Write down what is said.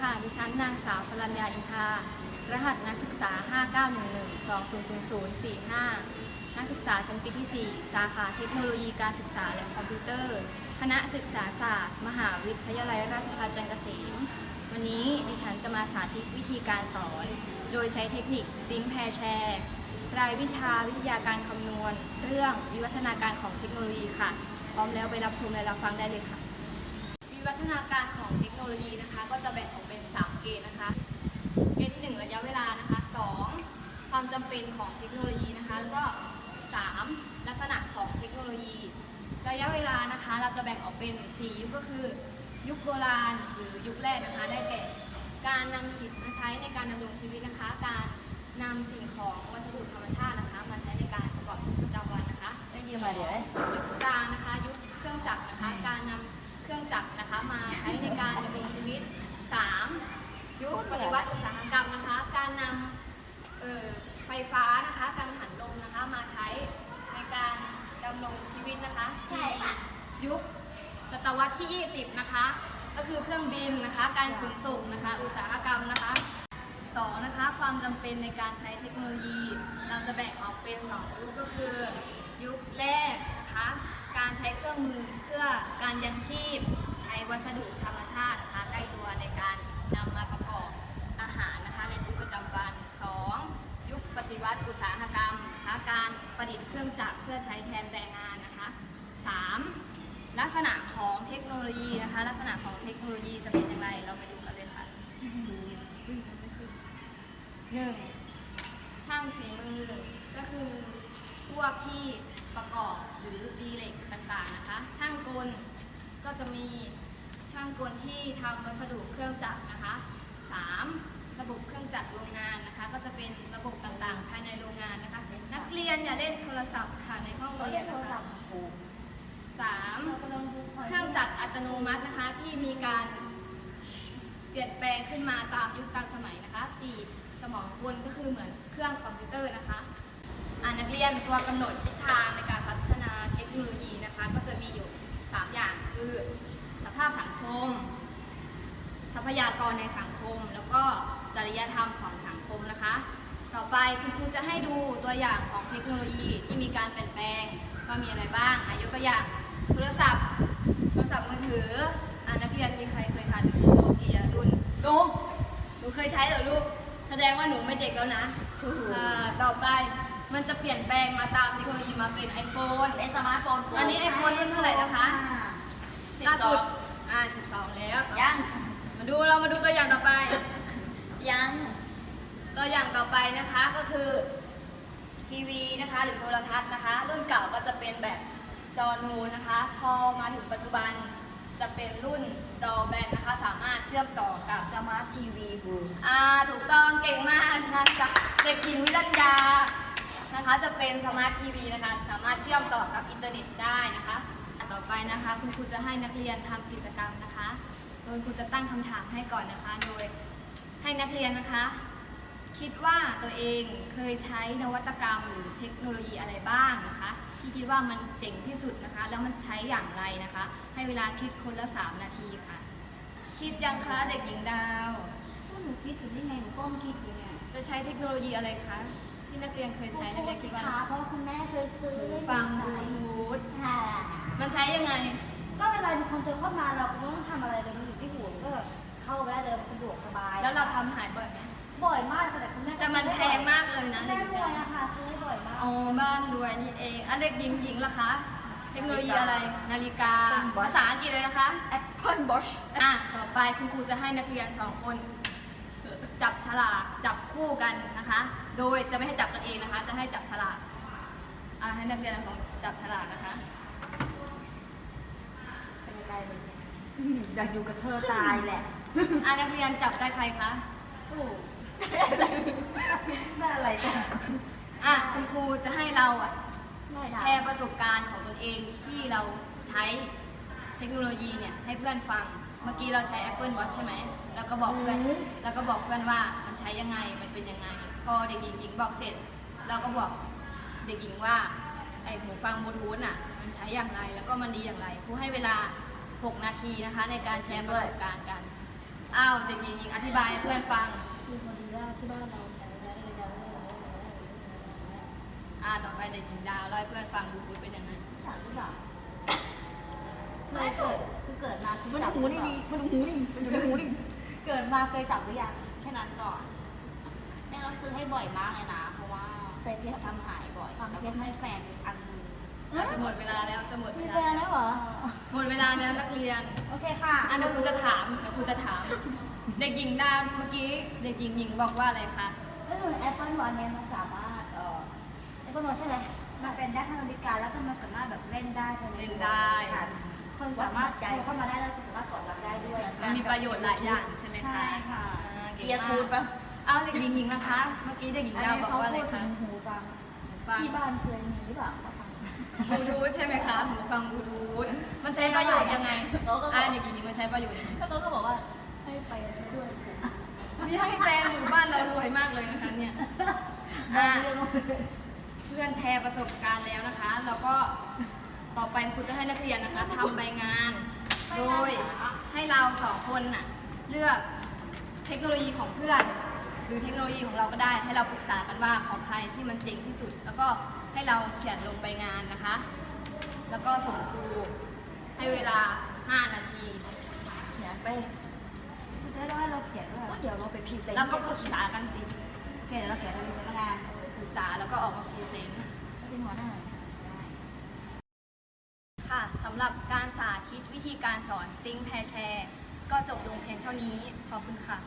ค่ะดิฉันนางสาวสรัญญาอินทารหัสนักศึกษา 5911200045 นักศึกษาชั้นปีที่ 4 สาขาเทคโนโลยีการศึกษาและคอมพิวเตอร์ คณะศึกษาศาสตร์ มหาวิทยาลัยราชภัฏจันทร์เกษม วันนี้ดิฉันจะมาสาธิตวิธีการสอน โดยใช้เทคนิคลิงก์แพรแชร์ รายวิชาวิทยาการคำนวณ เรื่องวิวัฒนาการของเทคโนโลยีค่ะ พร้อมแล้วไปรับชมและรับฟังได้เลยค่ะ วิวัฒนาการของเทคโนโลยีนะคะ ก็จะแบ่งออกเป็น 3 เกณฑ์นะคะ เกณฑ์ที่ 1 ระยะเวลานะคะ 2 ความจำเป็นของเทคโนโลยีนะคะ แล้วก็ 3 ลักษณะของเทคโนโลยี ระยะเวลานะคะ เราจะแบ่งออกเป็น 4 ยุคก็คือ ยุคโบราณหรือยุคแรกนะคะ ได้แก่ การนำหินมาใช้ในการดำรงชีวิตนะคะ การนำสิ่งของวัสดุธรรมชาตินะคะ มาใช้ในการประกอบชีวิตประจำวันนะคะได้ยินมาเดี๋ยวยุคกลางนะคะ ยุคเครื่องจักรนะคะ การนำเครื่องจักรนะคะ มาใช้ในการดำรงชีวิต 3. ยุคปฏิวัติอุตสาหกรรมนะคะ การนำไฟฟ้านะคะกังหันลมนะคะมาใช้ในการดำรงชีวิตนะคะ 4. ยุคศตวรรษที่ 20 นะคะ ก็คือเครื่องบินนะคะ การขนส่งนะคะ อุตสาหกรรมนะคะสองนะคะ ความจำเป็นในการใช้เทคโนโลยี เราจะแบ่งออกเป็นสองยุคก็คือ ยุคแรกนะคะ การใช้เครื่องมือเพื่อการยังชีพ วัสดุธรรมชาตินะคะใกล้ตัวในการนำมาประกอบอาหารนะคะในชีวิตประจำวัน 2. ยุคปฏิวัติอุตสาหกรรมนะคะการประดิษฐ์เครื่องจักรเพื่อใช้แทนแรงงานนะคะ 3. ลักษณะของเทคโนโลยีนะคะ ลักษณะของเทคโนโลยีจะเป็นอย่างไรเราไปดูกันเลยค่ะหนึ่งช่างฝีมือก็คือพวกที่ประกอบหรือตีเหล็กต่างๆนะคะช่างกลก็จะมี ช่างกลที่ทำวัสดุเครื่องจักรนะคะสามระบบเครื่องจักรโรงงานนะคะ ก็จะเป็นระบบต่างๆ ภายในโรงงานนะคะ นักเรียนอย่าเล่นโทรศัพท์ค่ะในห้องเขาเรีเรียยนกโทรนะศัคะพท์ของครูสามเครื่องจักรอัตโนมัตินะคะที่มีการเปลี่ยนแปลงขึ้นมาตามยุคตามสมัยนะคะ 4. สมองกลก็คือเหมือนเครื่องคอมพิวเตอร์นะคะอ่านักเรียนตัวกำหนดทิศทางในการพัฒนาเทคโนโลยีนะคะ ก็จะมีอยู่ 3 อย่างคือส ภาพสังคม ทรัพยากรในสังคม แล้วก็จริยธรรมของสังคมนะคะ ต่อไปคุณครูจะให้ดูตัวอย่างของเทคโนโลยีที่มีการเปลี่ยนแปลงว่ามีอะไรบ้างอายกตัวอย่างโทรศัพท์โทรศัพท์มือถืออ่านักเรียนมีใครเคยทันโนเกียรุ่นลุงหนูเคยใช้เหรอลูกแสดงว่าหนูไม่เด็กแล้วนะถูกอ่าต่อไปมันจะเปลี่ยนแปลงมาตามเทคโนโลยีมาเป็น iPhone เป็นสมาร์ทโฟนอันนี้ iPhone รุ่นเท่าไหร่นะคะสิบ ล่าสสุอดงอ่า12แล้ว ยัง มาดูเรามาดูตัวอย่างต่อไป ยัง ตัวอย่างต่อไปนะคะก็คือทีวีนะคะ หรือโทรทัศน์นะคะ รุ่นเก่าก็จะเป็นแบบจอนูนนะคะ พอมาถึงปัจจุบันจะเป็นรุ่นจอแบนนะคะ สามารถเชื่อมต่อกับสมาร์ททีวีครูอ่าถูกต้องเก่งมากนะจ๊ะเด็กหญิงวิรัญญานะคะ จะเป็นสมาร์ททีวีนะคะ สามารถเชื่อมต่อกับอินเทอร์เน็ตได้นะคะอะ ต่อไปนะคะ คุณครูจะให้นักเรียนทำกิจกรรมนะคะ โดยครูจะตั้งคำถามให้ก่อนนะคะ โดยให้นักเรียนนะคะ คิดว่าตัวเองเคยใช้นวัตกรรม หรือเทคโนโลยีอะไรบ้างนะคะ ที่คิดว่ามันเจ๋งที่สุดนะคะ แล้วมันใช้อย่างไรนะคะ ให้เวลาคิดคนละ 3 นาทีค่ะ คิดยังคะเด็กหญิงดาวก็หนูคิดอยู่นี่ไงหนูก้มคิดอยู่เนี่ยจะใช้เทคโนโลยีอะไรคะ ที่นักเรียนเคยใช้นักเรียนสิคิดว่าคะเพราะคุณแม่เคยซื้อให้หนูฟังบใช้ลูทูธค่ะ มันใช้ยังไง ก็เวลามีคนเจอเข้ามาเราก็ไม่ต้องทำอะไรเลยมันอยู่ที่หูก็แบบเข้าไปได้เลยสะดวกสบาย แล้วเราทำหายบ่อยไหมบ่อยมากค่ะแต่คุณแม่ก็แต่มันแพงมากเลยนะแม่เด็กรหญิวยงอะค่ะซื้อให้บ่อยมากอ๋อบ้านรวยนี่เองอันเด็กหญิงหญิงล่ะคะ เทคโนโลยีอะไร นาฬิกา ภาษาอังกฤษเลยนะคะแอปเปิลบอชอะ ต่อไปคุณครูจะให้นักเรียนสองคน จับฉลากจับ คู่กันนะคะ โดยจะไม่ให้จับกันเองนะคะ จะให้จับฉลากอะให้นักเรียนของจับฉลากนะคะเป็นยังไงเลยอยากอยู่กับเธอตายแหละอะนักเรียนจับได้ใครคะโอ้น่าอะไรกันอะคุณครูจะให้เราอะแชแชร์ร์ประสบการณ์ของตนเองที่เราใช้เทคโนโลยีเนี่ยให้เพื่อนฟัง เมื่อกี้เราใช้ Apple Watch ใช่ไหม แล้วก็บอกเพื่อน แล้วก็บอกเพื่อนว่ามันใช้ยังไง มันเป็นยังไง พอเด็กหญิงหญิงบอกเสร็จ เราก็บอกเด็กหญิงว่าไอหูฟังบลูทูธอะ มันใช้อย่างไร แล้วก็มันดีอย่างไร ครูให้เวลา 6 นาทีนะคะ ในการแชร์ประสบการณ์กัน อ้าวเด็กหญิงอธิบายให้เพื่อนฟัง คือพอดีว่าที่บ้านเราใช้ใช้ในการอ่าต่อไปเด็กหญิงดาวเล่าให้เพื่อนฟังดูดูเป็นยังไงถามหรือเปล่าเคยเกิดคือ เกิดมาคือมันจับหูนี่นี่มันหูนี่มันอยู่ในหูนี่เกิดมาเคยจับหรือยังแค่นั้นก่อนแม่เราซื้อให้บ่อยมากเลยนะ เพราะว่าใส่เพชรทำหายบ่อยแล้วก็ให้แฟนอันนึงจะหมดเวลาแล้วจะหมดเวมีลาแฟนแล้วเหรอ หมดเวลาแล้วนักเรียนโอเคค่ะอะเดี๋ยวครูจะถามเดี๋ยวครูจะถาม เด็กหญิงดาวเมื่อกี้ เด็กหญิงหญิงบอกว่าอะไรคะก็คือแอปเปิลวันเนี่ยมันสามารถเอ่อแอปเปิลวันใช่ไหมมันเป็นได้ทางนาฬิกาแล้วก็มันสามารถแบบเล่นได้ภายในเล่นได้ ค่ะ คนสามารถโทรเข้ามาได้แล้วสามารถกดรับได้ด้วยมันมีประโยชน์หลายอย่างใช่ไหมคะใช่ค่ะอ่าเก่งเอียร์มาทูดกปะอ้าวเด็กหญิงหญิงนะคะ เมื่อกี้เด็กหญิงดาวบอกว่าอะไรนคะนี้เขพูดถึงหูฟังฟังที่บ้านเคยมีหรือเปล่ามาฟังบลูทูธใช่ไหมคะหูฟังบลูทูธมันใช้ประโยชน์ยังไงเขาก็บอกอ่าเด็กหญิงหญิงมันใช้ประโยชน์ยังไงแล้วเขาก็บอกว่าให้ไปด้วยมีให้แฟนหมู่บ้านเรารวยมากเลยนะคะเนี่ยอะเพื่อนแชร์ประสบการณ์แล้วนะคะ แล้วก็ ต่อไปครูจะให้นักเรียนนะคะทำใบงาน โดยให้เราสองคนน่ะเลือกเทคโนโลยีของเพื่อน หรือเทคโนโลยีของเราก็ได้ ให้เราปรึกษากันว่าของใครที่มันเจ๋งที่สุด แล้วก็ให้เราเขียนลงใบงานนะคะ แล้วก็ส่งครูให้เวลา 5 นาที เขียนไปได้ได้เราเขียนด้วยเดี๋ยวเราไปพรีเซนต์แล้วก็ปรึกษากันสิโอเคเดี๋ยวเราเขียนในสำนักงานปรึกษาแล้วก็ออกมาพรีเซนต์ เป็นหัวหน้าค่ะสำ หรับการสาธิตวิธีการสอนติ้งแพรแชร์ ก็จบลงเพียงเท่านี้ ขอบคุณค่ะ